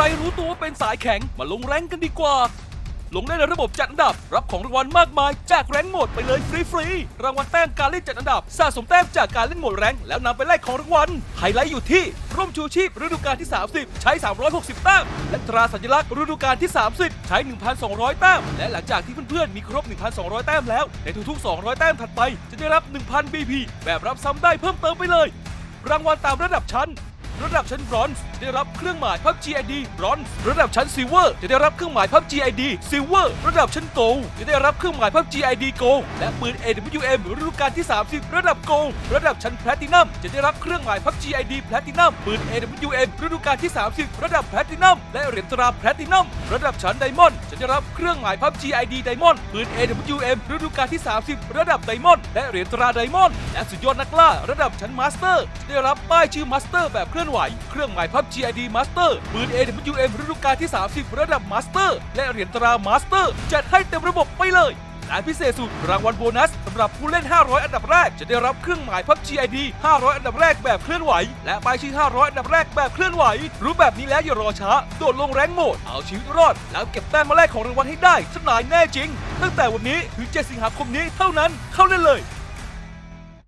รรู้ตัวว่าเป็นสายแข็งมาลงแรงกันดีกว่า ลงได้ในระบบจัดอันดับ รับของรางวัลมากมายจากแรงหมดไปเลยฟรีๆรางวัลแต้มการเล่นจัดอันดับ สะสมแต้มจากการเล่นโหมดแรงแล้วนำไปแลกของรางวัลไฮไลท์อยู่ที่ร่มชูชีพฤดูกาลที่ 30 ใช้ 360 แต้มและตราสัญลักษณ์ฤดูกาลที่ 30 ใช้ 1,200 แต้มและหลังจากที่เพื่อนๆมีครบ 1,200 แต้มแล้วในทุกๆ 200 แต้มถัดไป จะได้รับ 1,000 BP แบบรับซ้ำได้เพิ่มเติมไปเลย รางวัลตามระดับชั้น ระดับชั้นบรอนซ์ได้รับเครื่องหมาย PUBG ID บรอนซ์ระดับชั้นซิลเวอร์จะได้รับเครื่องหมาย PUBG ID ซิลเวอร์ระดับชั้นโกลจะได้รับเครื่องหมาย PUBG ID โกลและปืน AWM ฤดูกาลที่ 30 ระดับโกลระดับชั้นแพลตินัมจะได้รับเครื่องหมาย PUBG ID แพลตินัมปืน AWM ฤดูกาลที่ 30 ระดับแพลตินัมและเหรียญตราแพลตินัมระดับชั้นไดมอนด์จะได้รับเครื่องหมาย PUBG ID ไดมอนด์ปืน AWM ฤดูกาลที่ 30 ระดับไดมอนด์และเหรียญตราไดมอนด์และสุดยอดนักล่าระดับชั้นมาสเตอร์จะได้รับป้ายชื่อมาสเตอร์แบบเคลื่อนอนไหว เครื่องหมาย PUBG ID Master ปืน AWM ฤดูกาลที่ 30 ระดับมาสเตอร์และเหรียญตรามาสเตอร์จัดให้เต็มระบบไปเลยและพิเศษสุดรางวัลโบนัสสำหรับผู้เล่น 500 อันดับแรก จะได้รับเครื่องหมาย PUBG ID 500 อันดับแรกแบบเคลื่อนไหว และป้ายชื่อ 500 อันดับแรกแบบเคลื่อนไหว รู้แบบนี้แล้วอย่ารอช้า โดดลงแรงโหมด เอาชีวิตรอด แล้วเก็บแต้มมาแลกของรางวัลให้ได้สนายแน่จริง ตั้งแต่วันนี้ถึง 7 สิงหาคมนี้เท่านั้นเข้าได้เลย